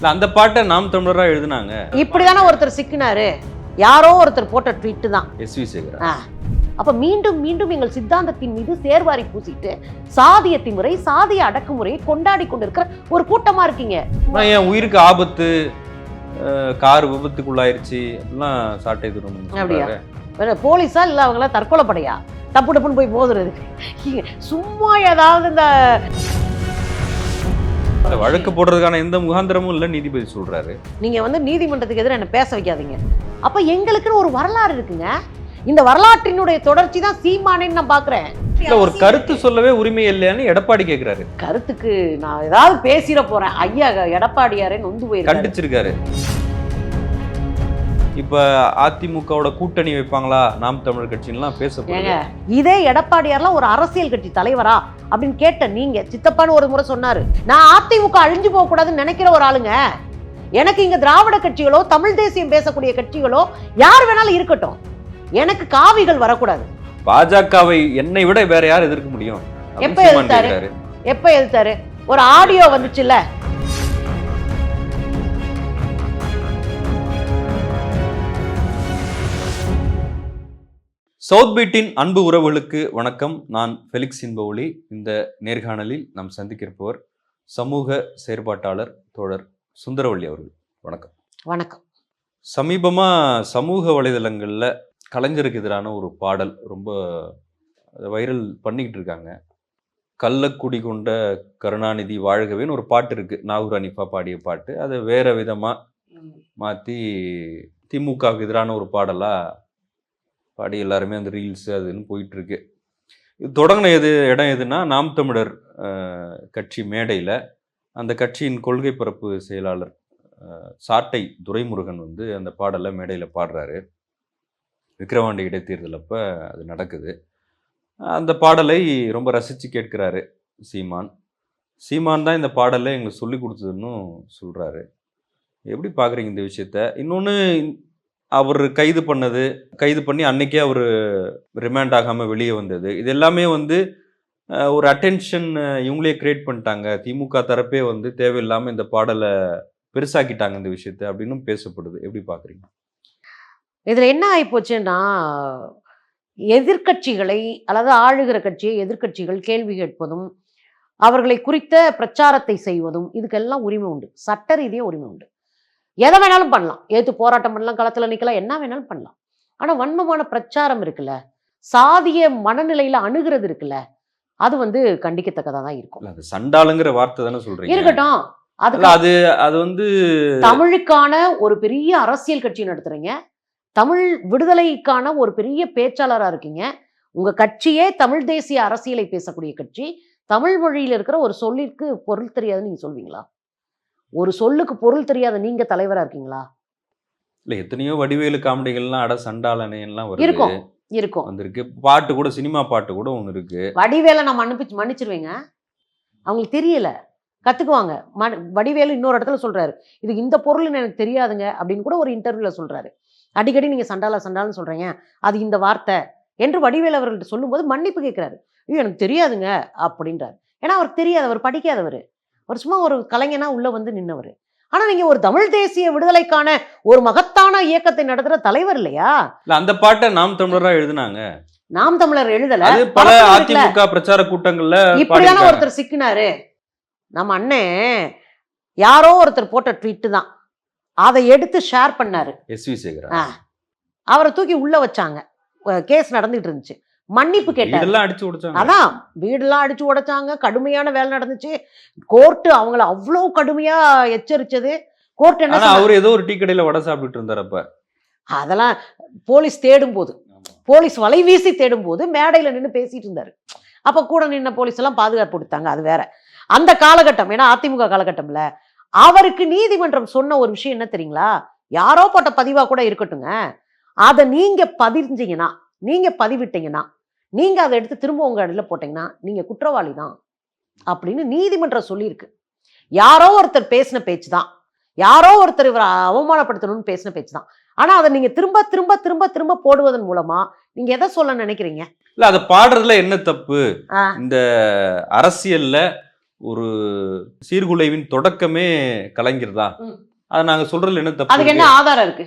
இல்ல அந்த பாட்டை நாம் தமிழரா எழுதுனாங்க. இப்படிதானே ஒருத்தர் சிக்கினாரு. யாரோ ஒருத்தர் போட்ட ட்வீட் தான். S V Sekar. ஆ. அப்ப மீண்டும் மீண்டும் எங்கள் சித்தாந்தத்தின் மீது சேர்வாரி பூசிட்டு சாதிய திமுறை சாதிய அடக்குமுறையை கொண்டாடி கொண்டிருக்கிற ஒரு கூட்டமா இருக்கீங்க. நான் என் உயிருக்கு ஆபத்து கார் விபத்துக்குள்ளாயிருச்சு அப்படிலாம் சாட்டை தரும் அப்படியா? வேற போலீஸா இல்ல அவங்கள தற்கொலை படையா டப்பு டப்புன்னு போய் மோதுறதுக்கு. சும்மா ஏதாவது இந்த வழக்கு போடுறதுக்கான எந்த முகாந்திரமும் இல்ல நீதிபதி சொல்றாரு. நீங்க வந்து நீதிமன்றத்துக்கு எதிராக என்ன பேச வைக்காதீங்க. அப்ப எங்களுக்குன்னு ஒரு வரலாறு இருக்குங்க. இந்த வரலாற்றினுடைய தொடர்ச்சி தான் சீமானேன்னு நான் பாக்குறேன். இல்ல ஒரு கருத்து சொல்லவே உரிமை இல்லையான்னு எடப்பாடி கேக்குறாரு. கருத்துக்கு நான் ஏதாவது பேசிட போறேன். ஐயா எடப்பாடியாரே நொந்து போயிருக்காரு. கண்டிச்சிருக்காரு. இப்ப அதிமுகவோட கூட்டணி வைப்பாங்களா? நாம் தமிழர் கட்சின்லாம் பேசப்படுது இதே எடப்பாடியார்லாம் ஒரு அரசியல் கட்சி தலைவரா? அப்படின்னு கேட்ட நீங்க சித்தப்பான்னு ஒரு முறை சொன்னாரு. நான் அதிமுக அழிஞ்சு போக கூடாதுன்னு நினைக்கிற ஒரு ஆளுங்க. எனக்கு இங்க திராவிட கட்சிகளோ தமிழ் தேசியம் பேசக்கூடிய கட்சிகளோ யார் வேணாலும் இருக்கட்டும். எனக்கு காவிகள் வரக்கூடாது. பாஜகவை என்னை விட வேற யார் எதிர்க்க முடியும்? எப்ப எதிர்த்தாரு? எப்ப எதிர்த்தாரு? ஒரு ஆடியோ வந்துச்சுல்ல? சவுத் பீட்டின் அன்பு உறவுகளுக்கு வணக்கம். நான் ஃபெலிக்ஸ் இன்பவுலி இந்த நேர்காணலில் நாம் சந்திக்கிருப்பவர் சமூக செயற்பாட்டாளர் தோழர் சுந்தரவள்ளி அவர்கள். வணக்கம். வணக்கம். சமீபமா சமூக வலைதளங்கள்ல கலைஞருக்கு எதிரான ஒரு பாடல் ரொம்ப வைரல் பண்ணிக்கிட்டு இருக்காங்க. கள்ளக்குடி கொண்ட கருணாநிதி வாழ்கவேன்னு ஒரு பாட்டு இருக்கு. நாகூர் அனிஃபா பாடிய பாட்டு. அதை வேற விதமா மாற்றி திமுகவுக்கு எதிரான ஒரு பாடலா பாடி எல்லாருமே அந்த ரீல்ஸ் அதுன்னு போயிட்டுருக்கு. இது தொடங்கின எது இடம் எதுனா நாம் தமிழர் கட்சி மேடையில் அந்த கட்சியின் கொள்கை பரப்பு செயலாளர் சாட்டை துரைமுருகன் வந்து அந்த பாடலை மேடையில் பாடுறாரு. விக்கிரவாண்டி இடைத்தேர்தல் அப்போ அது நடக்குது. அந்த பாடலை ரொம்ப ரசித்து கேட்கிறாரு சீமான். சீமான் தான் இந்த பாடலை எங்களுக்கு சொல்லி கொடுத்ததுன்னு சொல்கிறாரு எப்படி பார்க்குறீங்க இந்த விஷயத்த? இன்னொன்று அவர் கைது பண்ணது கைது பண்ணி அன்னைக்கே அவர் ரிமாண்ட் ஆகாமல் வெளியே வந்தது. இது எல்லாமே வந்து ஒரு அட்டென்ஷன் இவங்களே கிரியேட் பண்ணிட்டாங்க. திமுக தரப்பே வந்து தேவையில்லாமல் இந்த பாடலை பெருசாக்கிட்டாங்க இந்த விஷயத்த அப்படின்னு பேசப்படுது. எப்படி பார்க்குறீங்க? இதில் என்ன ஆகிப்போச்சுன்னா எதிர்க்கட்சிகளை அல்லது ஆளுகிற கட்சியை எதிர்க்கட்சிகள் கேள்வி கேட்பதும் அவர்களை குறித்த பிரச்சாரத்தை செய்வதும் இதுக்கெல்லாம் உரிமை உண்டு. சட்ட ரீதியாக உரிமை உண்டு. எதை வேணாலும் பண்ணலாம். ஏத்து போராட்டம் பண்ணலாம் களத்துல நிக்கலாம் என்ன வேணாலும் பண்ணலாம். ஆனா வன்மமான பிரச்சாரம் இருக்குல்ல? சாதிய மனநிலையில அணுகிறது இருக்குல்ல? அது வந்து கண்டிக்கத்தக்கதா தான் இருக்கும். அது சண்டாளுங்கிற வார்த்தை தானே சொல்றீங்க. இருக்கட்டும். அதுக்கு அது அது வந்து தமிழுக்கான ஒரு பெரிய அரசியல் கட்சி நடத்துறீங்க. தமிழ் விடுதலைக்கான ஒரு பெரிய பேச்சாளரா இருக்கீங்க. உங்க கட்சியே தமிழ் தேசிய அரசியலை பேசக்கூடிய கட்சி. தமிழ் மொழியில இருக்கிற ஒரு சொல்லிற்கு பொருள் தெரியாதுன்னு நீங்க சொல்வீங்களா? ஒரு சொல்லுக்கு பொருள் தெரியாத நீங்க தலைவரா இருக்கீங்களா? இல்ல எத்தனையோ வடிவேலு காமெடிகள்லாம் அட சண்டாளனே எல்லாம் வருது. இருக்கும் இருக்கும். வந்திருக்கு. பாட்டு கூட சினிமா பாட்டு கூட ஒன்று இருக்கு. வடிவேலை நம்ம மன்னிச்சு மன்னிச்சிருவேங்க. அவங்களுக்கு தெரியல. கத்துக்குவாங்க. மன் வடிவேலு இன்னொரு இடத்துல சொல்றாரு. இது இந்த பொருள்னு எனக்கு தெரியாதுங்க அப்படின்னு கூட ஒரு இன்டர்வியூல சொல்றாரு. அடிக்கடி நீங்க சண்டாலா சண்டால்னு சொல்றீங்க. அது இந்த வார்த்தை என்று வடிவேலு அவர்கள்ட்ட சொல்லும்போது மன்னிப்பு கேட்கிறாரு ஐயோ எனக்கு தெரியாதுங்க அப்படின்றாரு. ஏன்னா அவருக்கு தெரியாது அவர் படிக்காதவர். அவர் சும்மா ஒரு கலைஞனா உள்ள வந்து நின்னவர். ஆனா நீங்க ஒரு தமிழ் தேசிய விடுதலைக்கான ஒரு மகத்தான இயக்கத்தை நடத்துற தலைவர் இல்லையா? இல்ல அந்த பாட்டை நாம் தமிழரா எழுதுனாங்க. நாம் தமிழர் எழுதல. பல. அதிமுக பிரச்சார கூட்டங்கள்ல பாடியிருக்காங்க. ஒருத்தர் சிக்கினாரு. நம்ம அண்ணன் யாரோ ஒருத்தர் போட்ட ட்வீட் தான். அதை எடுத்து ஷேர் பண்ணாரு. எஸ் வி சேகரா. அவரை தூக்கி உள்ள வச்சாங்க. கேஸ் நடந்துட்டு இருந்துச்சு. மன்னிப்பு கேட்டாரு. அடிச்சு உடைச்சாங்க. அதான் வீடெல்லாம் அடிச்சு உடைச்சாங்க. கடுமையான வேலை நடந்துச்சு. கோர்ட்டு அவங்கள அவ்வளோ கடுமையா எச்சரிச்சது. கோர்ட் என்ன அவர் ஏதோ ஒரு டீ கடையில வடை சாப்பிட்டுட்டு இருந்தார் அப்ப. அதெல்லாம் போலீஸ் தேடும் போது போலீஸ் வலை வீசி தேடும் போது மேடையில நின்று பேசிட்டு இருந்தாரு. அப்ப கூட நின்ன போலீஸ் எல்லாம் பாதுகாப்பு கொடுத்தாங்க அது வேற. அந்த காலகட்டம் ஏன்னா அதிமுக காலகட்டம்ல அவருக்கு நீதிமன்றம் சொன்ன ஒரு விஷயம் என்ன தெரியுங்களா? யாரோ போட்ட பதிவா கூட இருக்கட்டுங்க. அதை நீங்க பதிஞ்சீங்கன்னா நீங்க பதிவிட்டீங்கன்னா நீங்க அதை எடுத்து திரும்ப உங்க அடியில் போட்டீங்கன்னா நீங்க குற்றவாளி தான் அப்படின்னு நீதிமன்றம் சொல்லியிருக்கு. யாரோ ஒருத்தர் பேசின பேச்சு தான் யாரோ ஒருத்தர் இவரை அவமானப்படுத்தணும்னு பேசின பேச்சு தான் ஆனா அதை நீங்க திரும்ப திரும்ப திரும்ப திரும்ப போடுவதன் மூலமா நீங்க எதை சொல்ல நினைக்கிறீங்க? இல்ல அதை பாடுறதுல என்ன தப்பு. இந்த அரசியல்ல ஒரு சீர்குலைவின் தொடக்கமே கலைஞர் தான். அதை நாங்க சொல்றதுல என்ன தப்பு அதுக்கு என்ன? ஆதாரம் இருக்கு?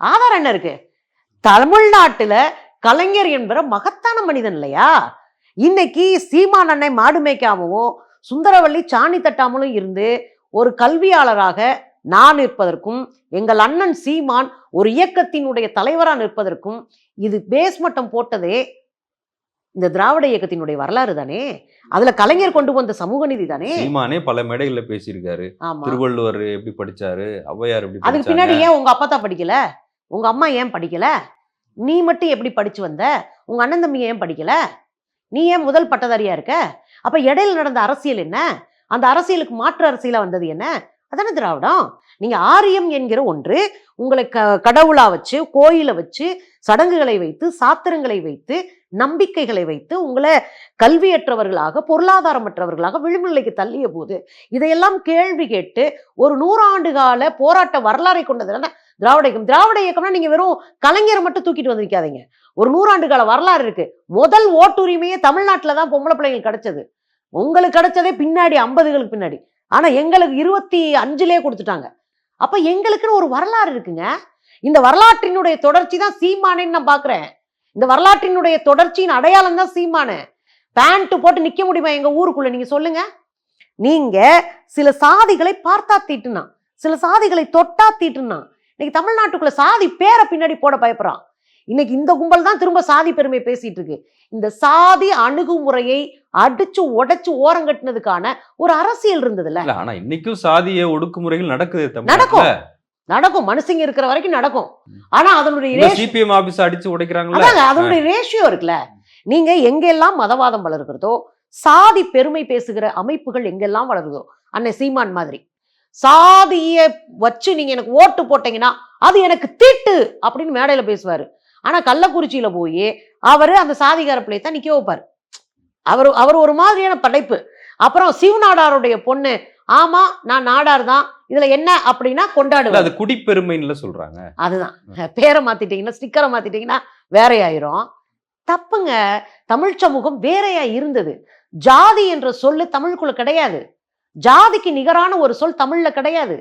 ஆதாரம் என்ன இருக்கு? தமிழ்நாட்டுல கலைஞர் என்பற மகத்தான மனிதன் இல்லையா? இன்னைக்கு சீமான் அன்னை மாடு மேய்க்காமவும் சுந்தரவள்ளி சாணி தட்டாமலும் இருந்து ஒரு கல்வியாளராக நான் நிற்பதற்கும் எங்கள் அண்ணன் சீமான் ஒரு இயக்கத்தினுடைய தலைவராக நிற்பதற்கும் இது பேஸ் மட்டம் போட்டதே இந்த திராவிட இயக்கத்தினுடைய வரலாறு தானே? அதுல கலைஞர் கொண்டு வந்த சமூக நீதி தானே? சீமானே பல மேடைகள்ல பேசியிருக்காரு. திருவள்ளுவர் எப்படி படிச்சாரு? ஔவையார் எப்படி அதுக்கு பின்னாடி ஏன் உங்க அப்பா தான் படிக்கல? உங்க அம்மா ஏன் படிக்கல? நீ மட்டும் எப்படி படிச்சு வந்த? உங்க அண்ணன் தம்பி ஏன் படிக்கல? நீ ஏன் முதல் பட்டதாரியா இருக்க? அப்ப இடையில நடந்த அரசியல் என்ன? அந்த அரசியலுக்கு மாற்று அரசியலா வந்தது என்ன? அதானே திராவிடம். நீங்க ஆரியம் என்கிற ஒன்று உங்களை க கடவுளா வச்சு கோயிலை வச்சு சடங்குகளை வைத்து சாத்திரங்களை வைத்து நம்பிக்கைகளை வைத்து உங்களை கல்வியற்றவர்களாக பொருளாதாரமற்றவர்களாக விழுமநிலைக்கு தள்ளிய போது இதையெல்லாம் கேள்வி கேட்டு ஒரு நூறாண்டு கால போராட்ட வரலாறை கொண்டது திராவிட இயக்கம். திராவிட இயக்கம்னா நீங்க வெறும் கலைஞரை மட்டும் தூக்கிட்டு வந்திருக்காதீங்க. ஒரு நூறாண்டு கால வரலாறு இருக்கு. முதல் ஓட்டுரிமையே தமிழ்நாட்டில் தான் பொம்பளை பிள்ளைங்களுக்கு கிடைச்சது. உங்களுக்கு கிடைச்சதே பின்னாடி ஐம்பதுகளுக்கு பின்னாடி. ஆனா எங்களுக்கு இருபத்தி அஞ்சுலேயே கொடுத்துட்டாங்க. அப்ப எங்களுக்குன்னு ஒரு வரலாறு இருக்குங்க. இந்த வரலாற்றினுடைய தொடர்ச்சி தான் சீமானேன்னு நான் பாக்குறேன். இந்த வரலாற்றினுடைய தொடர்ச்சியின் அடையாளம் தான் சீமானு. பேண்ட் போட்டு நிக்க முடியுமா எங்க ஊருக்குள்ள? நீங்க சொல்லுங்க. நீங்க சில சாதிகளை பார்த்தா தீட்டுனா சில சாதிகளை தொட்டா தீட்டுனா இன்னைக்கு தமிழ்நாட்டுக்குள்ள சாதி பேரை பின்னாடி போட பயப்படுறான். இன்னைக்கு இந்த கும்பல் தான் திரும்ப சாதி பெருமை பேசிட்டு இருக்கு. இந்த சாதி அணுகுமுறையை அடிச்சு உடைச்சு ஓரங்கட்டினதுக்கான ஒரு அரசியல் இருந்ததுல்ல? இல்ல ஆனா இன்னைக்கும் சாதிய ஒடுக்குமுறைகள் நடக்குது நடக்கும். நடக்கும். மனுஷங்க இருக்கிற வரைக்கும் நடக்கும். ஆனா அதனுடைய சிபிஎம் ஆபீஸ் அடிச்சு உடைக்கிறாங்கல்ல? அதாங்க அதனுடைய ரேஷியோ இருக்குல்ல? நீங்க எங்கெல்லாம் மதவாதம் வளர்கிறதோ சாதி பெருமை பேசுகிற அமைப்புகள் எங்கெல்லாம் வளருதோ அன்னை சீமான் மாதிரி. சாதிய வச்சு நீங்க எனக்கு ஓட்டு போட்டீங்கன்னா அது எனக்கு தீட்டு அப்படின்னு மேடையில பேசுவாரு. ஆனா கள்ளக்குறிச்சியில போய் அவரு அந்த சாதிகார பிள்ளையை தான் நிக்க வைப்பாரு. அவர் அவர் ஒரு மாதிரியான படைப்பு. அப்புறம் சிவநாடாருடைய பொண்ணு ஆமா நான் நாடார் தான் இதுல என்ன அப்படின்னா இல்ல கொண்டாடுவார். அது குடிப்பெருமைன்னு சொல்றாங்க. அதுதான். பேரை மாத்திட்டீங்கன்னா ஸ்டிக்கரை மாத்திட்டீங்கன்னா வேறையாயிரும். தப்புங்க தமிழ் சமூகம் வேறையா இருந்தது. ஜாதி என்ற சொல்லு தமிழுக்குள்ள கிடையாது. ஜாதிக்கு நிகரான ஒரு சொல் தமிழ்ல கிடையாது.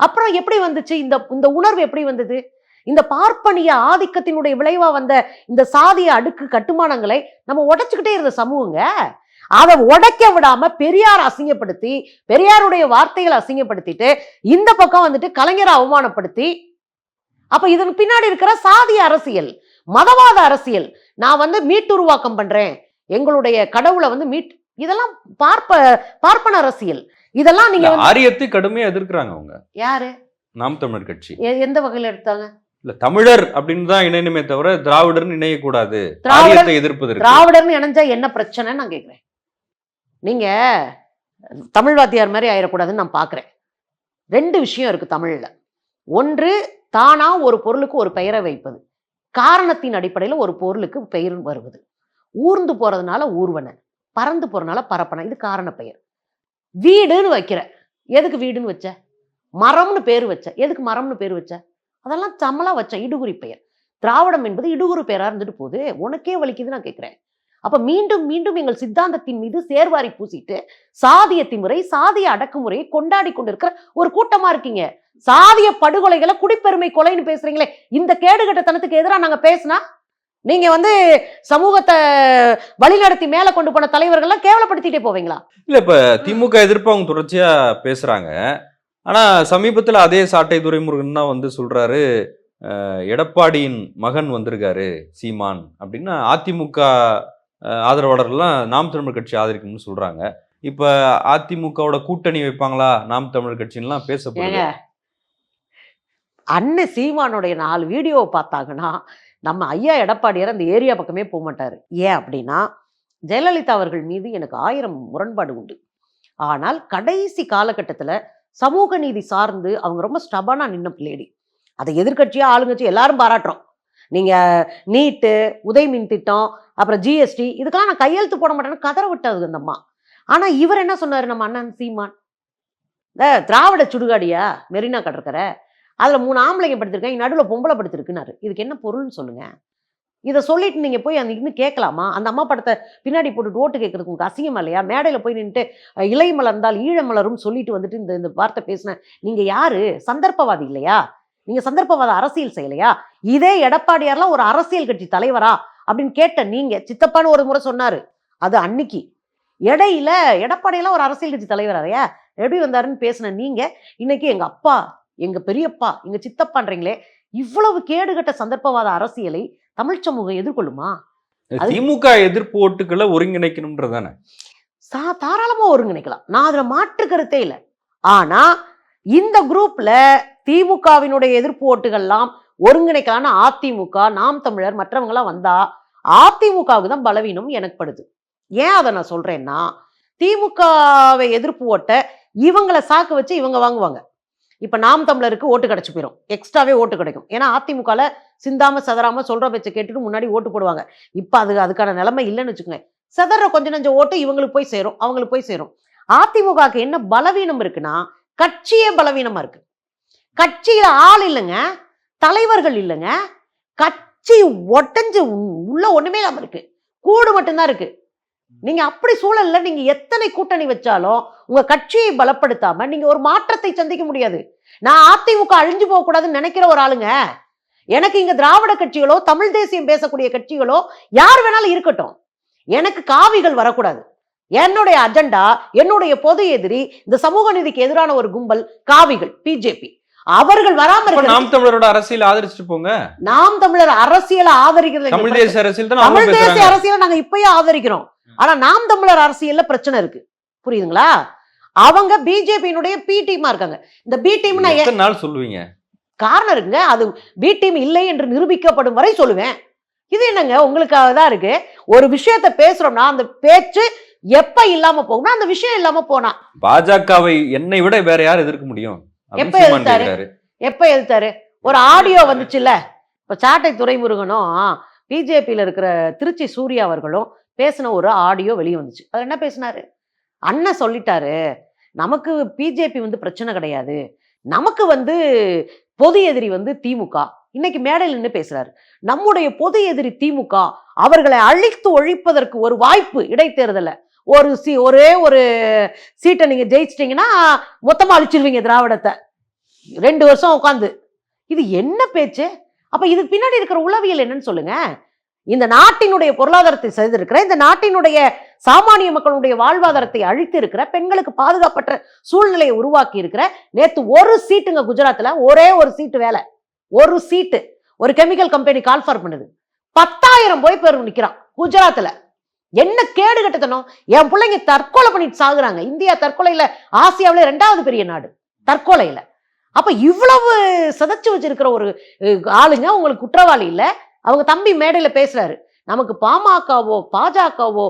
அப்புறம் எப்படி வந்துச்சு? இந்த இந்த உணர்வு எப்படி வந்தது? இந்த பார்ப்பனிய ஆதிக்கத்தினுடைய விளைவா வந்த இந்த சாதிய அடுக்கு கட்டுமானங்களை நம்ம உடைச்சுக்கிட்டே இருந்த சமூகங்க அதை உடைக்க விடாம பெரியார் அசிங்கப்படுத்தி பெரியாருடைய வார்த்தைகளை அசிங்கப்படுத்திட்டு இந்த பக்கம் வந்துட்டு கலைஞரை அவமானப்படுத்தி அப்ப இதன் பின்னாடி இருக்கிற சாதிய அரசியல் மதவாத அரசியல் நான் வந்து மீட்டுருவாக்கம் பண்றேன். எங்களுடைய கடவுளை வந்து மீட் இதெல்லாம் பார்ப்ப பார்ப்பன அரசியல். இதெல்லாம் நீங்க ஆரியத்தை கடுமையா எதிர்க்கிறாங்க அவங்க. யாரு? நாம் தமிழர் கட்சி. எந்த வகையில எடுத்தாங்க? இல்ல தமிழர் அப்படின்னு தான் இணையணுமே தவிர திராவிடர்னு இணையக்கூடாது. திராவிடர் ஆரியத்தை எதிர்ப்பதற்கு. திராவிடர்னு இணைஞ்சா என்ன பிரச்சனைன்னு நான் கேட்கிறேன் நீங்க தமிழ் வாத்தியார் மாதிரி ஆயிடக்கூடாதுன்னு நான் பார்க்கிறேன் ரெண்டு விஷயம் இருக்கு தமிழ்ல. ஒன்று தானா ஒரு பொருளுக்கு ஒரு பெயரை வைப்பது. காரணத்தின் அடிப்படையில் ஒரு பொருளுக்கு பெயர் வருவது. ஊர்ந்து போறதுனால ஊர்வன. பறந்து போறதுனால பரப்பன. இது காரண பெயர். வீடுன்னு வைக்கிற. எதுக்கு வீடுன்னு வச்ச? மரம்னு பேர் வச்ச. எதுக்கு மரம்னு பேர் வச்ச? அதெல்லாம் சமலா வச்ச இடுகுறி பெயர். திராவிடம் என்பது இடுகுறு பெயரா இருந்துட்டு போகுது. உனக்கே வலிக்குது நான் கேட்கிறேன் அப்ப மீண்டும் மீண்டும் எங்கள் சித்தாந்தத்தின் மீது சேர்வாரி பூசிட்டு சாதிய திமுறை சாதிய அடக்குமுறையை கொண்டாடி கொண்டிருக்கிற ஒரு கூட்டமா இருக்கீங்க. சாதிய படுகொலைகளை குடிப்பெருமை கொலைன்னு பேசுறீங்களே. இந்த கேடுகட்டத்தனத்துக்கு எதிராக நாங்க பேசினா? நீங்க வந்து சமூகத்தை வழிநடத்தி மேல கொண்டு போன தலைவர்கள்லாம் கேவலப்படுத்திட்டே போவீங்களா? இல்ல இப்ப திமுக எதிர்ப்பு அவங்க தொடர்ச்சியா பேசுறாங்க. ஆனா சமீபத்துல அதே சாட்டை துரைமுருகன் தான் வந்து சொல்றாரு எடப்பாடியின் மகன் வந்திருக்காரு சீமான் அப்படின்னு அதிமுக ஆதரவாளர்கள்லாம் நாம் தமிழர் கட்சி ஆதரிக்கும்னு சொல்றாங்க. இப்ப அதிமுகவோட கூட்டணி வைப்பாங்களா நாம் தமிழர் கட்சின்லாம் பேசப்படுது. ஏங்க அண்ணன் சீமானுடைய நாலு வீடியோவை பார்த்தாங்கன்னா நம்ம ஐயா எடப்பாடியார் அந்த ஏரியா பக்கமே போக மாட்டார். ஏன் அப்படின்னா ஜெயலலிதா அவர்கள் மீது எனக்கு ஆயிரம் முரண்பாடு உண்டு. ஆனால் கடைசி காலகட்டத்தில் சமூக நீதி சார்ந்து அவங்க ரொம்ப ஸ்டபனா நின்ன பிள்ளைடி. அதை எதிர்கட்சியாக ஆளுங்கட்சி எல்லாரும் பாராட்டுறோம். நீங்கள் நீட்டு உதயமின் திட்டம் அப்புறம் ஜிஎஸ்டி இதுக்கெல்லாம் நான் கையெழுத்து போட மாட்டேன்னு கதற விட்டது அந்த அம்மா. ஆனால் இவர் என்ன சொன்னார் நம்ம அண்ணன் சீமான்? இந்த திராவிட சுடுகாடியா? மெரினா கடற்கரை அதில் மூணு ஆம்பளைங்க படுத்திருக்கேன் நடுவில் பொம்பளை படுத்திருக்குனாரு. இதுக்கு என்ன பொருள்னு சொல்லுங்கள் இதை சொல்லிட்டு நீங்கள் போய் அந்த இன்னும் கேட்கலாமா? அந்த அம்மா படத்தை பின்னாடி போட்டுட்டு ஓட்டு கேட்கறதுக்கு உங்களுக்கு அசிங்கமா இல்லையா? மேடையில் போய் நின்றுட்டு இலை மலர்ந்தால் ஈழ மலரும் சொல்லிட்டு வந்துட்டு இந்த இந்த வார்த்தை பேசின நீங்கள் யாரு? சந்தர்ப்பவாதி இல்லையா? நீங்கள் சந்தர்ப்பவாத அரசியல் செய்யலையா? இதே எடப்பாடியார்லாம் ஒரு அரசியல் கட்சி தலைவரா? அப்படின்னு கேட்ட நீங்கள் சித்தப்பான்னு ஒரு முறை சொன்னார். அது அன்னைக்கு. இடையில எடப்பாடியெல்லாம் ஒரு அரசியல் கட்சி தலைவராரையா எப்படி வந்தாருன்னு பேசின நீங்கள் இன்னைக்கு எங்கள் அப்பா எங்க பெரியப்பா எங்க சித்தப்பான்றீங்களே இவ்வளவு கேடுகட்ட சந்தர்ப்பவாத அரசியலை தமிழ் சமூகம் எதிர்கொள்ளுமா? திமுக எதிர்ப்பு ஓட்டுக்களை ஒருங்கிணைக்கணும்ன்றதானே சா தாராளமா ஒருங்கிணைக்கலாம். நான் அதுல மாற்று கருத்தே இல்லை. ஆனா இந்த குரூப்ல திமுகவினுடைய எதிர்ப்பு ஓட்டுகள்லாம் ஒருங்கிணைக்கலாம்னு அதிமுக நாம் தமிழர் மற்றவங்கலாம் வந்தா அதிமுகவுக்கு தான் பலவீனம் எனக்கு படுது. ஏன் அதை நான் சொல்றேன்னா திமுகவை எதிர்ப்பு ஓட்ட இவங்களை சாக்கு வச்சு இவங்க வாங்குவாங்க. இப்போ நாம் தமிழருக்கு ஓட்டு கிடச்சி போயிடும் எக்ஸ்ட்ராவே ஓட்டு கிடைக்கும். ஏன்னா அதிமுகவில் சிந்தாம சதறாம சொல்கிற பேச்சை கேட்டுட்டு முன்னாடி ஓட்டு போடுவாங்க. இப்போ அது அதுக்கான நிலைமை இல்லைன்னு வச்சுக்கோங்க செதற கொஞ்ச நஞ்ச ஓட்டு இவங்களுக்கு போய் சேரும் அவங்களுக்கு போய் சேரும். அதிமுகக்கு என்ன பலவீனம் இருக்குன்னா கட்சியே பலவீனமாக இருக்கு. கட்சியில் ஆள் இல்லைங்க தலைவர்கள் இல்லைங்க கட்சி ஒட்டஞ்சு உள்ள ஒன்றுமே இல்லாமல் இருக்கு. கூடு மட்டும்தான் இருக்கு. நீங்க அப்படி சூழல்ல நீங்க எத்தனை கூட்டணி வச்சாலும் உங்க கட்சியை பலப்படுத்தாம நீங்க ஒரு மாற்றத்தை சந்திக்க முடியாது. நான் அதிமுக அழிஞ்சு போக கூடாதுன்னு நினைக்கிற ஒரு ஆளுங்க எனக்கு இங்க திராவிட கட்சிகளோ தமிழ் தேசியம் பேசக்கூடிய கட்சிகளோ யார் வேணாலும் இருக்கட்டும். எனக்கு காவிகள் வரக்கூடாது. என்னுடைய அஜெண்டா என்னுடைய பொது எதிரி இந்த சமூக நீதிக்கு எதிரான ஒரு கும்பல் காவிகள் பிஜேபி. அவர்கள் வராம நாம் தமிழரோட அரசியல் ஆதரிச்சுட்டு போங்க. நாம் தமிழர் அரசியலை ஆதரிக்கிறது தமிழ் தேசிய அரசியல் தமிழ் தேசிய அரசியலை நாங்க இப்பயே ஆதரிக்கிறோம். ஆனா நாம் தமிழர் அரசியல்ல பிரச்சனை இருக்கு. புரியுதுங்களா? அவங்க பிஜேபியினுடைய பி டீமா இருக்காங்க. இந்த பி டீம் நான் நாள் சொல்லுவீங்க? காரணம் இருக்குங்க. அது பி டீம் இல்லை என்று நிரூபிக்கப்படும் வரை சொல்லுவேன். இது என்னங்க? உங்களுக்காக தான் இருக்கு. ஒரு விஷயத்த பேசுறோம்னா அந்த பேச்சு எப்ப இல்லாம போகும்னா அந்த விஷயம் இல்லாம போனா. பாஜகவை என்னை விட வேற யார் எதிர்க்க முடியும்? எப்ப? கேக்குறாரு. எப்ப எழுத்தாரு ஒரு ஆடியோ வந்துச்சுல்ல? இப்ப சாட்டை துரைமுருகனும் பிஜேபியில இருக்கிற திருச்சி சூர்யா அவர்களும் பேசின ஒரு ஆடியோ வெளியே வந்துச்சு. அது என்ன பேசினாரு? அண்ணன் சொல்லிட்டாரு நமக்கு பிஜேபி வந்து பிரச்சனை கிடையாது. நமக்கு வந்து பொது எதிரி வந்து திமுக. இன்னைக்கு மேடையில் நின்று பேசுறாரு. நம்முடைய பொது எதிரி திமுக அவர்களை அழித்து ஒழிப்பதற்கு ஒரு வாய்ப்பு இடைத்தேர்தலை ஒரு சி ஒரே ஒரு சீட்டை நீங்க ஜெயிச்சிட்டிங்கன்னா மொத்தமா அழிச்சிருவீங்க திராவிடத்தை. ரெண்டு வருஷம் உட்காந்து இது என்ன பேச்சு? அப்போ இதுக்கு பின்னாடி இருக்கிற உளவியல் என்னன்னு சொல்லுங்க. இந்த நாட்டினுடைய பொருளாதாரத்தை செய்திருக்கிற இந்த நாட்டினுடைய சாமானிய மக்களுடைய வாழ்வாதாரத்தை அழித்து இருக்கிற பெண்களுக்கு பாதுகாப்பற்ற சூழ்நிலையை உருவாக்கி இருக்கிற நேத்து ஒரு சீட்டுங்க குஜராத்தில் ஒரே ஒரு சீட்டு வேலை. ஒரு சீட்டு. ஒரு கெமிக்கல் கம்பெனி கால்ஃபார் பண்ணுது. பத்தாயிரம் போய் பேர் நிக்கிறான் குஜராத்தில் என்ன கேடு கட்டத்தனம்? என் பிள்ளைங்க தற்கொலை பண்ணிட்டு சாகுறாங்க. இந்தியா தற்கொலையில ஆசியாவில் ரெண்டாவது பெரிய நாடு தற்கொலையில. அப்ப இவ்வளவு சிதைச்சு வச்சிருக்கிற ஒரு ஆளுங்க உங்களுக்கு குற்றவாளி இல்லை. அவங்க தம்பி மேடையில பேசுறாரு. நமக்கு பாமகவோ பாஜகவோ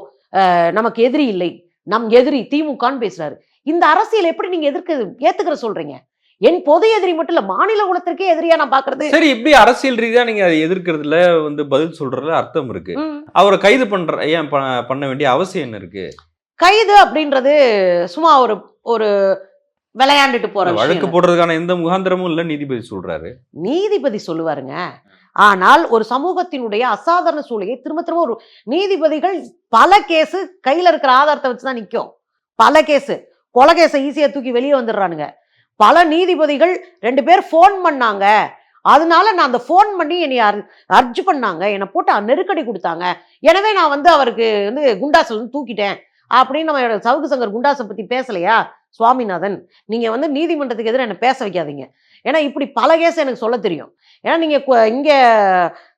நமக்கு எதிரி இல்லை. நம் எதிரி திமுகன்னு பேசுறாரு. இந்த அரசியல் எப்படி நீங்க எதிர்க்க ஏத்துக்கிற சொல்றீங்க? என் பொது எதிரி மட்டும் இல்ல மாநில குலத்திற்கே எதிரியா நான் பாக்குறது? சரி இப்படி அரசியல் ரீதியா நீங்க அதை எதிர்க்கிறதுல வந்து பதில் சொல்றதுல அர்த்தம் இருக்கு. அவரை கைது பண்ற ஏன் பண்ண வேண்டிய அவசியம் என்ன இருக்கு? கைது அப்படின்றது சும்மா ஒரு ஒரு விளையாண்டுட்டு போற வழக்கு. போடுறதுக்கான எந்த முகாந்திரமும் இல்ல நீதிபதி சொல்றாரு. நீதிபதி சொல்லுவாருங்க. ஆனால் ஒரு சமூகத்தினுடைய அசாதாரண சூழ்நிலையை திரும்ப திரும்ப ஒரு நீதிபதிகள் பல கேஸு கையில இருக்கிற ஆதாரத்தை வச்சுதான் நிற்கும் பல கேஸு கொலை கேஸை ஈஸியா தூக்கி வெளியே வந்துடுறானுங்க. பல நீதிபதிகள் ரெண்டு பேர் ஃபோன் பண்ணாங்க. அதனால நான் அந்த ஃபோன் பண்ணி என்னை அர்ஜ் பண்ணாங்க. என்னை போட்டு நெருக்கடி கொடுத்தாங்க. எனவே நான் வந்து அவருக்கு வந்து குண்டாசை வந்து தூக்கிட்டேன். அப்படின்னு நம்ம சவுக்கு சங்கர் குண்டாசை பத்தி பேசலையா? சுவாமிநாதன் நீங்க வந்து நீதிமன்றத்துக்கு எதிராக என்ன பேச வைக்காதீங்க. ஏன்னா இப்படி பல கேஸ் எனக்கு சொல்ல தெரியும். ஏன்னா நீங்கள் இங்கே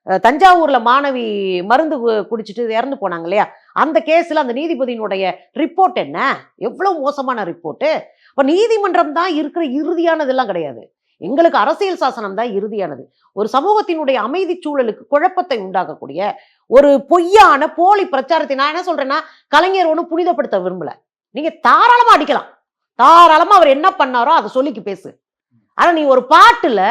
தஞ்சாவூரில் மாணவி மருந்து கு- குடிச்சிட்டு இறந்து போனாங்க இல்லையா? அந்த கேஸில் அந்த நீதிபதியினுடைய ரிப்போர்ட் என்ன? எவ்வளோ மோசமான ரிப்போர்ட்டு இப்போ நீதிமன்றம் தான் இருக்கிற இறுதியானதெல்லாம் கிடையாது. எங்களுக்கு அரசியல் சாசனம் தான் இறுதியானது. ஒரு சமூகத்தினுடைய அமைதி சூழலுக்கு குழப்பத்தை உண்டாக்கக்கூடிய ஒரு பொய்யான போலி பிரச்சாரத்தை நான் என்ன சொல்றேன்னா கலைஞர் ஒன்றும் புனிதப்படுத்த விரும்பல. நீங்க தாராளமா அடிக்கலாம். தாராளமா அவர் என்ன பண்ணாரோ அதை சொல்லிக்கு பேசு. ஆனா நீ ஒரு பாட்டுல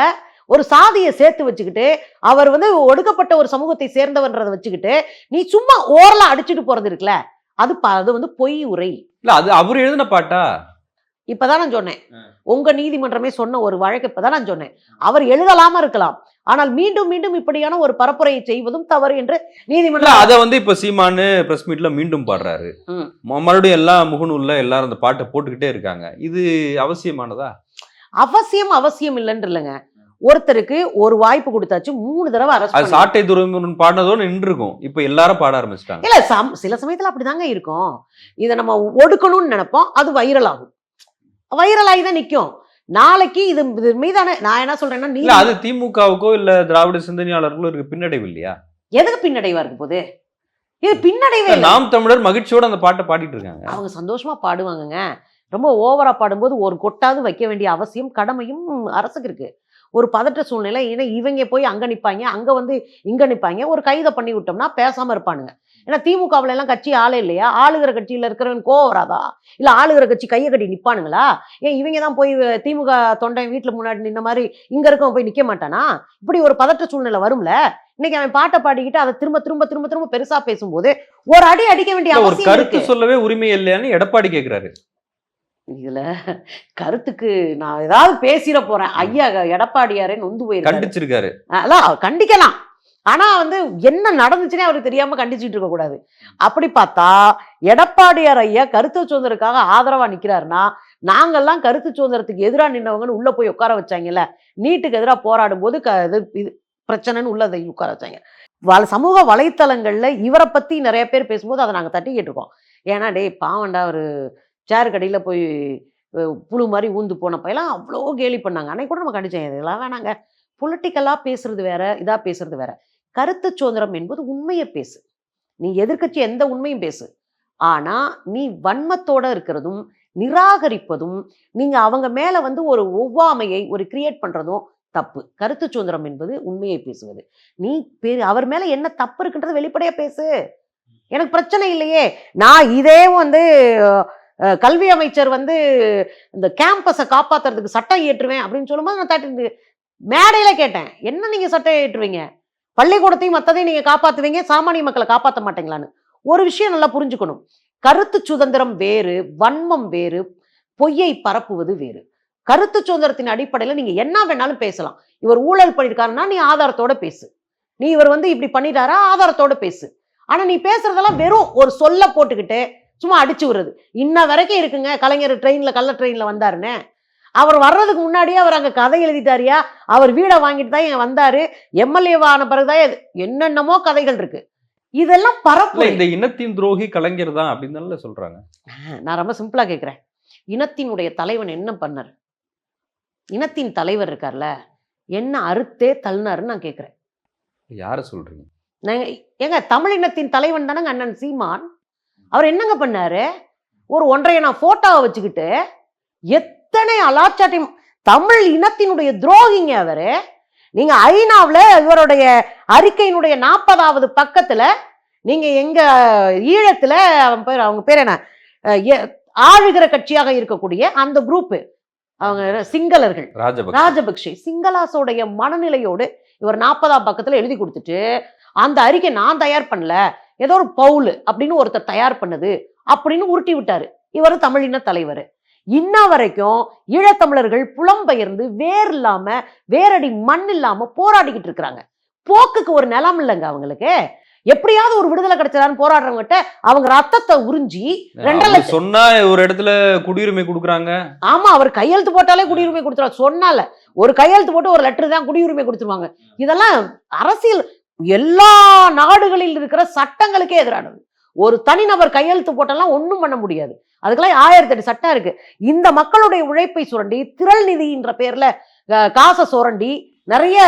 ஒரு சாதியை சேர்த்து வச்சுக்கிட்டு அவர் வந்து ஒடுக்கப்பட்ட ஒரு சமூகத்தை சேர்ந்தவன்றதை வச்சுக்கிட்டு நீ சும்மா ஓரலா அடிச்சுட்டு போறது இருக்குல்ல அது அது வந்து பொய் உரை. இல்ல அது அவர் எழுதின பாட்டா? இப்பதான் நான் சொன்னேன். உங்க நீதிமன்றமே சொன்ன ஒரு வழக்கு இப்பதான் நான் சொன்னேன். அவர் எழுதலாம இருக்கலாம் ஆனால் மீண்டும் மீண்டும் இப்படியான ஒரு பரப்புரையை செய்வதும் தவறு என்று நீதிமன்றம் அத வந்து இப்ப சீமானு பிரஸ் மீட்ல மீண்டும் பாடுறாரு. மறுபடியும் எல்லா முகநூல்ல எல்லாரும் அந்த பாட்டை போட்டுக்கிட்டே இருக்காங்க. இது அவசியமானதா? அவசியம் அவசியம் இல்லைன்னு இல்லைங்க ஒருத்தருக்கு ஒரு வாய்ப்பு கொடுத்தாச்சு மூணு தடவை அரசு சாட்டை துறைமுருகன் பாடினதோட நின்று இருக்கும் இப்ப எல்லாரும் பாட ஆரம்பிச்சிட்டாங்க. இல்ல சம் சில சமயத்துல அப்படிதாங்க இருக்கும். இதை நம்ம ஒடுக்கணும்னு நினைப்போம் அது வைரல் ஆகும். வைரல் ஆகி தான் நிக்கும். நாளைக்கு இது இது மீதான நான் என்ன சொல்றேன்னா நீ அது திமுகவுக்கோ இல்ல திராவிட சிந்தனையாளர்களும் இருக்கு பின்னடைவு இல்லையா? எதுக்கு பின்னடைவா இருக்கு போது இது பின்னடைவே நாம் தமிழர் மகிழ்ச்சியோட அந்த பாட்டை பாடிட்டு இருக்காங்க. அவங்க சந்தோஷமா பாடுவாங்கங்க. ரொம்ப ஓவரா பாடும்போது ஒரு கொட்டாவது வைக்க வேண்டிய அவசியம் கடமையும் அரசுக்கு இருக்கு. ஒரு பதற்ற சூழ்நிலை ஏன்னா இவங்க போய் அங்க நிப்பாங்க அங்க வந்து இங்க நிப்பாங்க ஒரு கைதை பண்ணி விட்டோம்னா பேசாம இருப்பானுங்க. ஏன்னா திமுகவுல எல்லாம் கட்சி ஆளே இல்லையா? ஆளுகிற கட்சியில இருக்கிறவன் கோவம் வராதா? இல்ல ஆளுகிற கட்சி கையை கட்டி நிப்பானுங்களா? ஏன் இவங்க தான் போய் திமுக தொண்டை வீட்டுல முன்னாடி நின்ன மாதிரி இங்க இருக்கவன் போய் நிக்க மாட்டானா? இப்படி ஒரு பதற்ற சூழ்நிலை வரும்ல? இன்னைக்கு அவன் பாட்டை பாடிக்கிட்டு அதை திரும்ப திரும்ப திரும்ப திரும்ப பெருசா பேசும்போது ஒரு அடி அடிக்க வேண்டிய கருத்து சொல்லவே உரிமை இல்லையான்னு எடப்பாடி கேக்குறாரு. இதுல கருத்துக்கு நான் ஏதாவது பேசிட போறேன். ஐயா எடப்பாடியாரே நொந்து போயிருக்காரு. கண்டிச்சிருக்காரு. அதான் கண்டிக்கலாம். ஆனா வந்து என்ன நடந்துச்சுன்னே அவருக்கு தெரியாம கண்டிச்சுட்டு இருக்க கூடாது. அப்படி பார்த்தா எடப்பாடியார் ஐயா கருத்து சுதந்திரத்துக்காக ஆதரவா நிக்கிறாருன்னா நாங்கெல்லாம் கருத்து சுதந்திரத்துக்கு எதிராக நின்னவங்கன்னு உள்ள போய் உட்கார வச்சாங்கல்ல. நீட்டுக்கு எதிராக போராடும் போது க இது இது பிரச்சனைன்னு உள்ளதை உட்கார வச்சாங்க. வல சமூக வலைத்தளங்கள்ல இவரை பத்தி நிறைய பேர் பேசும்போது அதை நாங்க தட்டிக்கிட்டு இருக்கோம் ஏன்னா டேய் பாவண்டா ஒரு சேர் கடையில் போய் புழு மாதிரி ஊந்து போனப்பெல்லாம் அவ்வளோ கேலி பண்ணாங்க. அன்னைக்கு கூட நம்ம கண்டிச்சோம் இதெல்லாம் வேணாங்க. பொலிட்டிக்கலாக பேசுறது வேற இதாக பேசுறது வேற. கருத்து சுதந்திரம் என்பது உண்மையை பேசு. நீ எதிர்க்கட்சி எந்த உண்மையும் பேசு. ஆனால் நீ வன்மத்தோட இருக்கிறதும் நிராகரிப்பதும் நீங்கள் அவங்க மேலே வந்து ஒரு ஒவ்வாமையை ஒரு கிரியேட் பண்ணுறதும் தப்பு. கருத்து சுதந்திரம் என்பது உண்மையை பேசுவது. நீ பே அவர் மேலே என்ன தப்பு இருக்குன்றது வெளிப்படையாக பேசு. எனக்கு பிரச்சனை இல்லையே. நான் இதே வந்து கல்வி அமைச்சர் வந்து இந்த கேம்பஸை காப்பாத்துறதுக்கு சட்டம் ஏற்றுவேன் அப்படின்னு சொல்லும்போது நான் தட்டி மேடையில கேட்டேன் என்ன நீங்க சட்டம் ஏற்றுவீங்க பள்ளிக்கூடத்தையும் மற்றதையும் நீங்க காப்பாற்றுவீங்க சாமானிய மக்களை காப்பாற்ற மாட்டீங்களான்னு? ஒரு விஷயம் நல்லா புரிஞ்சுக்கணும். கருத்து சுதந்திரம் வேறு வன்மம் வேறு பொய்யை பரப்புவது வேறு. கருத்து சுதந்திரத்தின் அடிப்படையில் நீங்க என்ன வேணாலும் பேசலாம். இவர் ஊழல் பண்ணியிருக்காருன்னா நீ ஆதாரத்தோட பேசு. நீ இவர் வந்து இப்படி பண்ணிட்டாரா ஆதாரத்தோட பேசு. ஆனா நீ பேசுறதெல்லாம் வெறும் ஒரு சொல்ல போட்டுக்கிட்டு சும்மா அடிச்சு விடுறது. இன்ன வரைக்கும் இருக்குங்க கலைஞர் ட்ரெயின்ல கள்ள ட்ரெயின்ல வந்தாருன்னு. அவர் வர்றதுக்கு முன்னாடியே அவர் அங்க கதை எழுதிட்டாரியா? அவர் வீடை வாங்கிட்டு தான் இங்க வந்தாரு. எம்எல்ஏ ஆன பிறகுதான் என்னென்னமோ கதைகள் இருக்கு. இதெல்லாம் பரப்பு. இந்த இனத்தின் துரோகி கலைஞர் தான் அப்படின்னு சொல்றாங்க. நான் ரொம்ப சிம்பிளா கேட்கிறேன் இனத்தினுடைய தலைவன் என்ன பண்ணார்? இனத்தின் தலைவர் இருக்கார்ல என்ன அறுத்தே தள்ளினாருன்னு நான் கேட்கிறேன் யார சொல்றீங்க? நாங்க ஏங்க தமிழ் இனத்தின் தலைவன் தானங்க அண்ணன் சீமான்? அவர் என்னங்க பண்ணாரு? ஒரு ஒன்றைய நான் போட்டோவை வச்சுக்கிட்டு எத்தனை அலாச்சாட்டியம் தமிழ் இனத்தினுடைய துரோகிங்க அவரு. நீங்க ஐநாவுல இவருடைய அறிக்கையினுடைய நாற்பதாவது பக்கத்துல நீங்க எங்க ஈழத்துல அவன் பேர் அவங்க பேர் என்ன? ஆளுகிற கட்சியாக இருக்கக்கூடிய அந்த குரூப் அவங்க சிங்களர்கள். ராஜபக்ஷ. ராஜபக்ஷே. சிங்களாசோடைய மனநிலையோடு இவர் நாற்பதாம் பக்கத்துல எழுதி கொடுத்துட்டு அந்த அறிக்கை நான் தயார் பண்ணல. ஏதோ ஒரு பவுல் அப்படின்னு ஒருத்தர் தயார் பண்ணது அப்படின்னு உருட்டி விட்டாரு. இவர் தமிழின தலைவர். இன்ன வரைக்கும் ஈழத்தமிழர்கள் புலம்பெயர்ந்து வேர் இல்லாம வேரடி மண் இல்லாம போராடிக்கிட்டு இருக்கிறாங்க. போக்குக்கு ஒரு நிலம் இல்லைங்க அவங்களுக்கு. எப்படியாவது ஒரு விடுதலை கிடைச்சதான்னு போராடுறவங்ககிட்ட அவங்க ரத்தத்தை உறிஞ்சி ரெண்டரை அவர் சொன்னா ஒரு இடத்துல குடியுரிமை கொடுக்குறாங்க. ஆமா அவர் கையெழுத்து போட்டாலே குடியுரிமை கொடுத்துருவாங்க சொன்னால ஒரு கையெழுத்து போட்டு ஒரு லெட்டர் தான் குடியுரிமை கொடுத்துருவாங்க. இதெல்லாம் அரசியல் எல்லா நாடுகளில் இருக்கிற சட்டங்களுக்கே எதிரானது. ஒரு தனிநபர் கையெழுத்து போட்டெல்லாம் ஒண்ணும் பண்ண முடியாது. அதுக்கெல்லாம் ஆயிரத்தி எட்டு சட்டம் இருக்கு? இந்த மக்களுடைய உழைப்பை சுரண்டி திரள் நிதின்ற பேர்ல காசை சுரண்டி நிறைய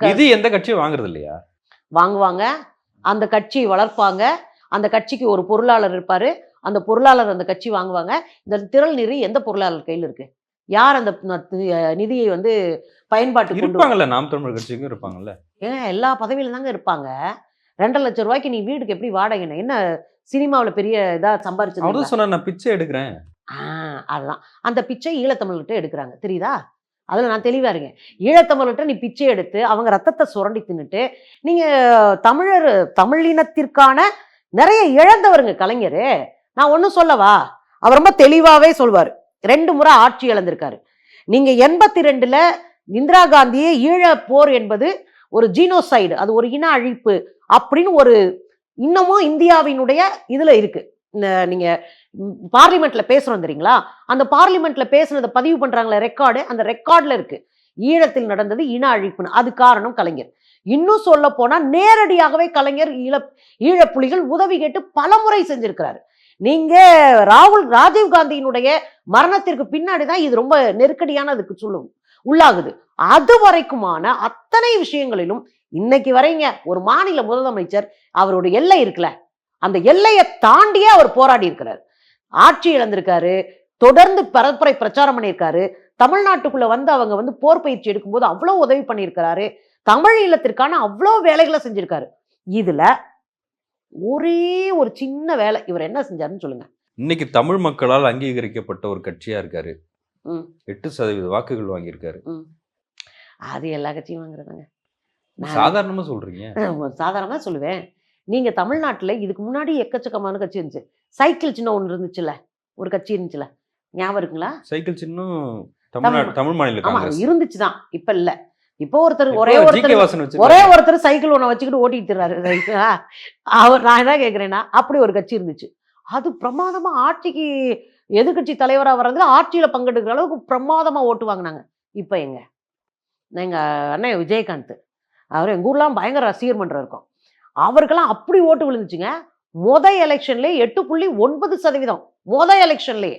இது எந்த கட்சியும் வாங்குறது இல்லையா? வாங்குவாங்க. அந்த கட்சியை வளர்ப்பாங்க. அந்த கட்சிக்கு ஒரு பொருளாளர் இருப்பாரு. அந்த பொருளாளர் அந்த கட்சி வாங்குவாங்க. இந்த திரள் நிதி எந்த பொருளாளர் கையில் இருக்கு? யார் அந்த நிதியை வந்து வா- இருப்பாங்கல்ல நாம் தமிழர் கட்சிக்கும் இருப்பாங்கல்ல? ஏங்க எல்லா பதவியில தாங்க இருப்பாங்க. ரெண்டரை லட்சம் ரூபாய்க்கு நீ வீட்டுக்கு எப்படி வாடகைன்னு என்ன? சினிமாவுல பெரிய இதா சம்பாரிச்சு சொன்னா நான் பிச்சை எடுக்கிறேன். அதுதான். அந்த பிச்சை ஈழத்தமிழ்கிட்ட எடுக்கிறாங்க. தெரியுதா? அதுல நான் தெளிவா இருக்கேன். ஈழத்தமிழ்கிட்ட நீ பிச்சை எடுத்து அவங்க ரத்தத்தை சுரண்டி தின்னுட்டு நீங்க தமிழர் தமிழினத்திற்கான நிறைய இழந்தவருங்க கலைஞர். நான் ஒன்றும் சொல்லவா? அவர் ரொம்ப தெளிவாவே சொல்வார். ரெண்டு முறை ஆட்சி இழந்திருக்காரு. நீங்க எண்பத்தி ரெண்டுல இந்திரா காந்தியே ஈழ போர் என்பது ஒரு ஜீனோசைடு அது ஒரு இன அழிப்பு அப்படின்னு ஒரு இன்னமும் இந்தியாவினுடைய இதுல இருக்கு. நீங்க பார்லிமெண்ட்ல பேசுறோம் தெரியுங்களா? அந்த பார்லிமெண்ட்ல பேசுனதை பதிவு பண்றாங்களே ரெக்கார்டு அந்த ரெக்கார்ட்ல இருக்கு. ஈழத்தில் நடந்தது இன அழிப்புன்னு. அது காரணம் கலைஞர். இன்னும் சொல்ல போனா நேரடியாகவே கலைஞர் ஈழ ஈழப்புலிகள் உதவி கேட்டு பல முறை செஞ்சிருக்கிறாரு. நீங்க ராகுல் ராஜீவ் காந்தியினுடைய மரணத்திற்கு பின்னாடி தான் இது ரொம்ப நெருக்கடியான அதுக்கு சொல்லும் உள்ளாகுது. அது வரைக்குமான அத்தனை விஷயங்களிலும் இன்னைக்கு வரைங்க ஒரு மாநில முதலமைச்சர் அவருடைய எல்லை இருக்குல்ல அந்த எல்லையை தாண்டியே அவர் போராடி இருக்கிறார். ஆட்சி இழந்திருக்காரு தொடர்ந்து பரப்புரை பிரச்சாரம் பண்ணியிருக்காரு தமிழ்நாட்டுக்குள்ள வந்து அவங்க வந்து போர் பயிற்சி எடுக்கும்போது அவ்வளோ உதவி பண்ணியிருக்கிறாரு தமிழ் ஈழத்திற்கான அவ்வளோ வேலைகளை செஞ்சிருக்காரு. இதுல ஒரே ஒரு சின்ன வேலை. இவர் என்ன செஞ்சாருன்னு சொல்லுங்க. இன்னைக்கு தமிழ் மக்களால் அங்கீகரிக்கப்பட்ட ஒரு கட்சியா இருக்காரு. எட்டு சதவீத வாக்குகள் வாங்கியிருக்காரு. அது எல்லா கட்சியும் வாங்குறதுங்க. சாதாரணமா சொல்றீங்க. சாதாரணமாக சொல்லுவேன். நீங்க தமிழ்நாட்டுல இதுக்கு முன்னாடி எக்கச்சக்கமான கட்சி இருந்துச்சு. சைக்கிள் சின்ன ஒன்று இருந்துச்சுல்ல. ஒரு கட்சி இருந்துச்சுல ஞாபகம் இருக்குங்களா? சைக்கிள் சின்னம் தமிழ்நாடு தமிழ் மாநில இருந்துச்சு தான் இப்ப இல்ல. இப்போ ஒருத்தர் ஒரே. ஒருத்தர் ஒரே. ஒருத்தர் சைக்கிள் ஒண்ண வச்சுக்கிட்டு ஓட்டிட்டு இருக்காரு அவர் நான் என்ன கேக்குறேன்னா அப்படி ஒரு கட்சி இருந்துச்சு. அது பிரமாதமா ஆட்சிக்கு எதிர்க்கட்சி தலைவரா வர்றதுல ஆட்சியில பங்கெடுக்கிற அளவுக்கு பிரமாதமா ஓட்டு வாங்கினாங்க. இப்ப எங்க? எங்க அண்ணன் விஜயகாந்த். அவர் எங்க ஊர்லாம் பயங்கர ரசிகர் மன்றம் இருக்கும். அவருக்கெல்லாம் அப்படி ஓட்டு விழுந்துச்சுங்க. முத எலெக்ஷன்லயே எட்டு புள்ளி ஒன்பது சதவீதம். முத எலெக்ஷன்லயே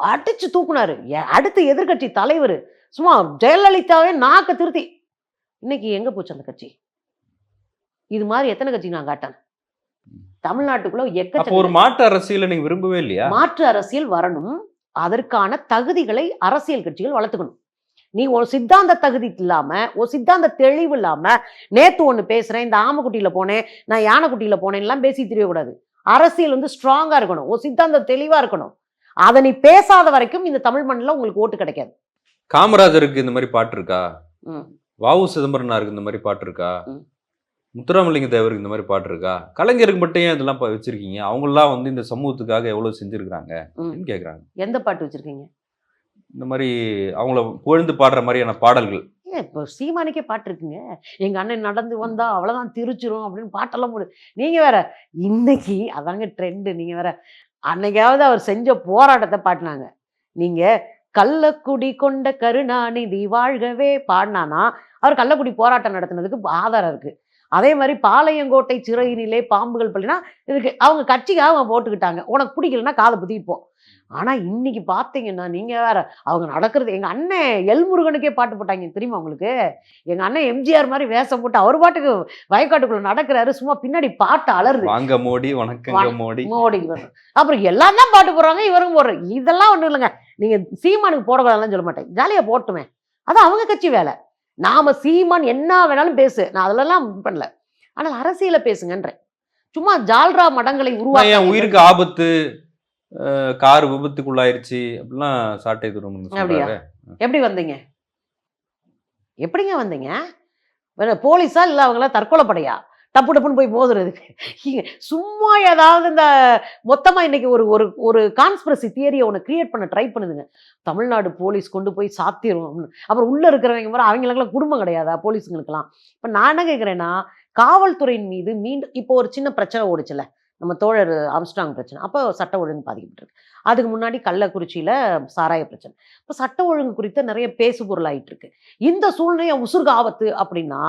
அடிச்சு தூக்குனாரு. அடுத்து எதிர்க்கட்சி தலைவர் சும்மா ஜெயலலிதாவே நாக்க திருத்தி. இன்னைக்கு எங்க போச்சு அந்த கட்சி? இது மாதிரி எத்தனை கட்சி நான் காட்டேன்? தமிழ்நாட்டுக்குள்ள எக்கச்சக்க ஒரு மாற்று அரசியலை நீங்க விரும்பவே இல்லையா? மாற்று அரசியல் வரணும். அதற்கான தகுதிகளை அரசியல் கட்சிகள் வளர்த்துக்கணும். நீ ஒரு சித்தாந்த தகுதி இல்லாம ஒரு சித்தாந்த தெளிவு இல்லாம நேத்து ஒண்ணு பேசுறேன் இந்த ஆமக்குட்டியில போனேன் நான் யானைக்குட்டியில போனேன் எல்லாம் பேசி தெரியக்கூடாது அரசியல் வந்து ஸ்ட்ராங்கா இருக்கணும். ஒரு சித்தாந்த தெளிவா இருக்கணும். அதை நீ பேசாத வரைக்கும் இந்த தமிழ் மண்ணில் உங்களுக்கு ஓட்டு கிடைக்காது. காமராஜருக்கு இந்த மாதிரி பாட்டு இருக்கா. வாவு சிதம்பரனாருக்கு இந்த மாதிரி பாட்டு இருக்கா. முத்துராமலிங்க தேவருக்கு இந்த மாதிரி பாட்டு இருக்கா? கலைஞருக்கு மட்டும் ஏன் இதெல்லாம் வச்சிருக்கீங்க? அவங்கெல்லாம் வந்து இந்த சமூகத்துக்காக எவ்வளவு. அப்படின்னு கேக்குறாங்க. எந்த பாட்டு வச்சிருக்கீங்க? இந்த மாதிரி அவங்கள புகழ்ந்து பாடுற மாதிரியான பாடல்கள். இப்போ சீமானிக்கே பாட்டு இருக்குங்க. எங்க அண்ணன் நடந்து வந்தா அவ்வளவுதான் திருச்சிரும் அப்படின்னு பாட்டெல்லாம் போடு. நீங்க வேற இன்னைக்கு அதாங்க ட்ரெண்டு நீங்க வேற அன்னைக்காவது அவர் செஞ்ச போராட்டத்தை பாடினாங்க நீங்க கள்ளக்குடி கொண்ட கருணாநிதி வாழ்கவே பாடினானா அவர் கள்ளக்குடி போராட்டம் நடத்தினதுக்கு ஆதாரம் இருக்கு. அதே மாதிரி பாளையங்கோட்டை சிறையினிலே பாம்புகள் பள்ளினா இதுக்கு அவங்க கட்சிக்காக அவங்க போட்டுக்கிட்டாங்க. உனக்கு பிடிக்கலன்னா காதை புதிப்போம் ஆனா இன்னைக்கு பாத்தீங்கன்னா நீங்க வேற அவங்க நடக்கிறது எங்க அண்ணன் எல்முருகனுக்கே பாட்டு போட்டாங்க தெரியுமா உங்களுக்கு? எங்க அண்ணன் எம்ஜிஆர் மாதிரி வேஷம் போட்டு அவர் பாட்டுக்கு வயக்காட்டுக்குள்ள நடக்கிறாரு சும்மா பின்னாடி பாட்டு அலருது வாங்க மோடி வணக்கங்க வண- மோடி. மோடி. அப்புறம் எல்லாம் தான் பாட்டு போடுறாங்க இவரும் போடுறாங்க இதெல்லாம் ஒண்ணும் இல்லைங்க. நீங்க சீமானுக்கு போடக்கூடாதுன்னு சொல்ல மாட்டேன். ஜாலியா போட்டுமே. அது அவங்க கட்சி வேலை. நாம சீமான் என்ன வேணாலும் பேசு. நான் அதுலலாம் பண்ணல. ஆனால் அரசியல பேசுங்கன்றேன். சும்மா ஜால்ரா மடங்களை உருவாக்க உயிருக்கு ஆபத்து? கார் விபத்துக்குள்ளாயிருச்சு அப்படிலாம் சாட்டை துறம் அப்படியா? எப்படி வந்தீங்க? எப்படிங்க வந்தீங்க? வேற போலீஸா இல்ல அவங்களாம் தற்கொலை படையா? டப்பு டப்புன்னு போய் மோதுறதுக்கு சும்மா ஏதாவது இந்த மொத்தமா இன்னைக்கு ஒரு ஒரு ஒரு கான்ஸ்பிரசி தியரியை ஒன்று கிரியேட் பண்ண ட்ரை பண்ணுதுங்க. தமிழ்நாடு போலீஸ் கொண்டு போய் சாத்திரும் அப்படின்னு. அப்புறம் உள்ள இருக்கிறவங்க மாதிரி அவங்களுக்குலாம் குடும்பம் கிடையாதா போலீஸுங்களுக்கெல்லாம்? இப்ப நான் என்ன கேட்குறேன்னா காவல்துறையின் மீது மீண்டும் இப்போ ஒரு சின்ன பிரச்சனை ஓடுச்சுல்ல. நம்ம தோழர் ஆம்ஸ்டாங் பிரச்சனை. அப்போ சட்ட ஒழுங்கு பாதிக்கப்பட்டிருக்கு. அதுக்கு முன்னாடி கள்ளக்குறிச்சியில் சாராய பிரச்சனை. இப்போ சட்ட ஒழுங்கு குறித்த நிறைய பேசு பொருளாயிட்டு இருக்கு இந்த சூழ்நிலையை உசுர்கு ஆபத்து அப்படின்னா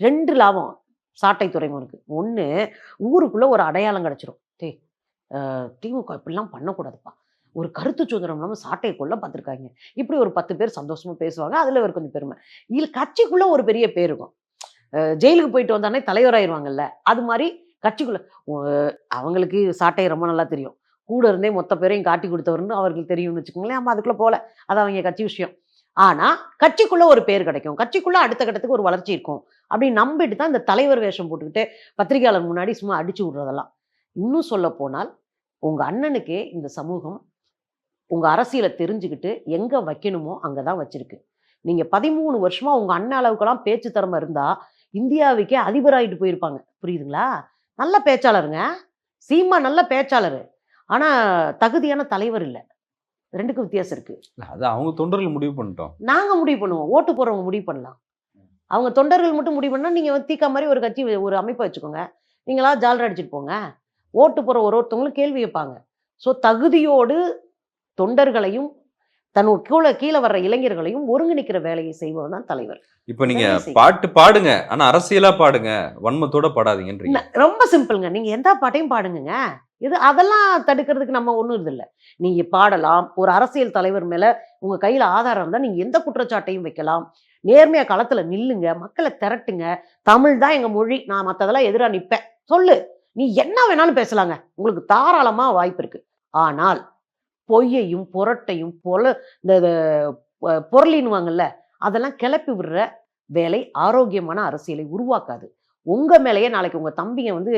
ரெண்டு லாபம் சாட்டை துறைமுகனுக்கு. ஒன்று ஊருக்குள்ளே ஒரு அடையாளம் கிடச்சிரும். தே திமுக இப்படிலாம் பண்ணக்கூடாதுப்பா. ஒரு கருத்து சுதந்திரம் இல்லாமல் சாட்டைக்குள்ளே பார்த்துருக்காங்க. இப்படி ஒரு பத்து பேர் சந்தோஷமாக பேசுவாங்க. அதில் ஒரு கொஞ்சம் பெருமை. இல்லை கட்சிக்குள்ளே ஒரு பெரிய பேர் இருக்கும். ஜெயிலுக்கு போயிட்டு வந்தானே தலைவராயிருவாங்கல்ல. அது மாதிரி கட்சிக்குள்ள அவங்களுக்கு சாட்டை ரொம்ப நல்லா தெரியும். கூட இருந்தே மொத்த பேரையும் காட்டி கொடுத்தவர்னு அவர்களுக்கு தெரியும்னு வச்சுக்கோங்களேன். நம்ம அதுக்குள்ளே போகல. அது அவங்க கட்சி விஷயம். ஆனால் கட்சிக்குள்ளே ஒரு பேர் கிடைக்கும். கட்சிக்குள்ளே அடுத்த கட்டத்துக்கு ஒரு வளர்ச்சி இருக்கும். அப்படின்னு நம்பிட்டு தான் இந்த தலைவர் வேஷம் போட்டுக்கிட்டு பத்திரிகையாளர் முன்னாடி சும்மா அடிச்சு விடுறதெல்லாம். இன்னும் சொல்ல போனால் உங்கள் அண்ணனுக்கே இந்த சமூகம் உங்கள் அரசியலை தெரிஞ்சுக்கிட்டு எங்கே வைக்கணுமோ அங்கே தான் வச்சிருக்கு. நீங்கள் பதிமூணு வருஷமாக உங்கள் அண்ணன் அளவுக்கெல்லாம் பேச்சு திறமை இருந்தால் இந்தியாவுக்கே அதிபராயிட்டு போயிருப்பாங்க. புரியுதுங்களா? நல்ல பேச்சாளருங்க. சீமா நல்ல பேச்சாளர். ஆனா தகுதியான தலைவர் இல்லை. ரெண்டுக்கும் வித்தியாசம் இருக்கு. அது அவங்க தொண்டர்கள் முடிவு பண்ணிட்டோம். நாங்க முடிவு பண்ணுவோம். ஓட்டு போறவங்க முடிவு பண்ணலாம். அவங்க தொண்டர்கள் மட்டும் முடிவு பண்ணா நீங்க வந்து தீக்கா மாதிரி ஒரு கட்சி ஒரு அமைப்பை வச்சுக்கோங்க. நீங்களா ஜாலரா அடிச்சிட்டு போங்க. ஓட்டு போற ஒரு ஒருத்தவங்களும் கேள்வி கேட்பாங்க. ஸோ தகுதியோடு தொண்டர்களையும் தன் கீழே கீழே வர்ற இளைஞர்களையும் ஒருங்கிணைக்கிற வேலையை செய்பவர் தான் தலைவர். இப்ப நீங்க. பாட்டு பாடுங்க. ஆனா அரசியலா பாடுங்க. வன்மத்தோட பாடாதீங்கன்றீங்க. ரொம்ப சிம்பிளுங்க. நீங்க எந்த பாட்டையும் பாடுங்கங்க. இது அதெல்லாம் தடுக்கிறதுக்கு நம்ம ஒண்ணும் இது இல்லை. நீங்க பாடலாம். ஒரு அரசியல் தலைவர் மேல உங்க கையில ஆதாரம் இருந்தா நீங்க எந்த குற்றச்சாட்டையும் வைக்கலாம். நேர்மையா களத்துல நில்லுங்க. மக்களை திரட்டுங்க. தமிழ் தான் எங்க மொழி. நான் மத்ததெல்லாம் எதிரா நிப்பேன். சொல்லு. நீ என்ன வேணாலும் பேசலாங்க. உங்களுக்கு தாராளமா வாய்ப்பு இருக்கு. ஆனால் பொய்யையும் புரட்டையும் பொல இந்த பொருளின்வாங்கல்ல அதெல்லாம் கிளப்பி விடுற வேலை ஆரோக்கியமான அரசியலை உருவாக்காது. உங்க மேலேயே நாளைக்கு உங்க தம்பிங்க வந்து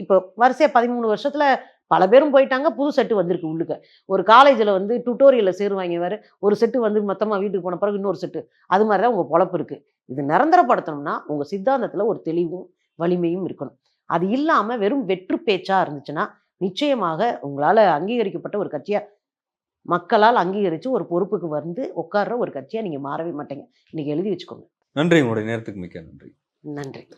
இப்போ வரிசையா பதிமூணு வருஷத்துல பல பேரும் போயிட்டாங்க புது செட்டு வந்திருக்கு உள்ளுக்க. ஒரு காலேஜில் வந்து டுட்டோரியலில் சேருவாங்க வேறு ஒரு செட்டு வந்து மொத்தமாக வீட்டுக்கு போன பிறகு இன்னொரு செட்டு. அது மாதிரி தான் உங்கள் பொழப்பு இருக்குது இது நிரந்தரப்படுத்தணும்னா உங்கள் சித்தாந்தத்தில் ஒரு தெளிவும் வலிமையும் இருக்கணும். அது இல்லாமல் வெறும் வெற்று பேச்சாக இருந்துச்சுன்னா நிச்சயமாக உங்களால் அங்கீகரிக்கப்பட்ட ஒரு கட்சியாக மக்களால் அங்கீகரித்து ஒரு பொறுப்புக்கு வந்து உட்கார்ற ஒரு கட்சியாக நீங்கள் மாறவே மாட்டீங்க. இன்னைக்கு எழுதி வச்சுக்கோங்க. நன்றி. உங்களுடைய நேரத்துக்கு மிக்க நன்றி. நன்றி.